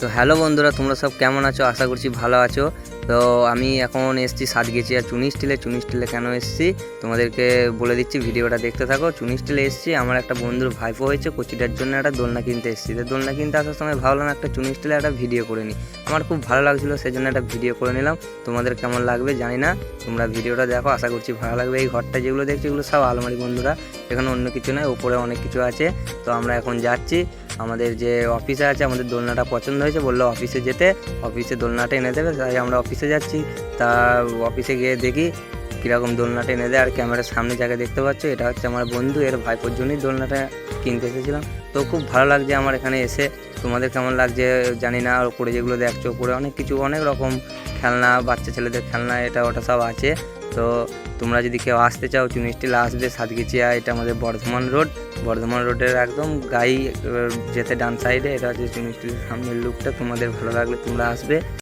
তো হ্যালো বন্ধুরা, তোমরা সব কেমন আছো? আশা করছি ভালো আছো। তো আমি এখন এসেছি আর চুনি স্টিলে। চুনি স্টিলে কেন এসেছি? তোমাদেরকে বলে দিচ্ছি, ভিডিওটা দেখতে থাকো। চুনি স্টিলে এসেছি। আমার একটা বন্ধুর ভাইপো হয়েছে কচিটার জন্য একটা দোলনা কিনতে এসেছি। তো দোলনা কিনতে আসার সময় ভাবলাম একটা চুনি স্টিলে একটা ভিডিও করে নিই। আমার খুব ভালো লাগছিল সেই জন্য একটা ভিডিও করে নিলাম। তোমাদের কেমন লাগবে জানি না। তোমরা ভিডিওটা দেখো, আশা করছি ভালো লাগবে। এই ঘরটা যেগুলো দেখছি, এগুলো সব আলমারি বন্ধুরা। এখানে অন্য কিছু নয় উপরে অনেক কিছু আছে। তো আমরা এখন যাচ্ছি। আমাদের যে অফিসে আছে, আমাদের দোলনাটা পছন্দ হয়েছে, বলল অফিসে যেতে অফিসে দোলনাটা এনে দেবে, তাই আমরা অফিসে যাচ্ছি। তা অফিসে গিয়ে দেখি কীরকম দোলনাটা এনে দেয়, আর ক্যামেরার সামনে জায়গায় দেখতে পাচ্ছ, এটা হচ্ছে আমার বন্ধু, এর ভাইপোর জন্যই দোলনাটা কিনতে এসেছিলাম। তো খুব ভালো লাগছে আমার এখানে এসে। তোমাদের কেমন লাগছে জানি না আর উপরে যেগুলো দেখছ, ওপরে অনেক কিছু, অনেক রকম খেলনা, বাচ্চা ছেলেদের খেলনা, এটা ওটা সব আছে। তো তোমরা যদি কেউ আসতে চাও চুনি স্টিল আসবে সাতগিচিয়া এটা আমাদের বর্ধমান রোড বর্ধমান রোডের একদম গাই যেতে ডান সাইডে এটা হচ্ছে চুনি স্টিলের সামনের লুকটা তোমাদের ভালো লাগলে তোমরা আসবে।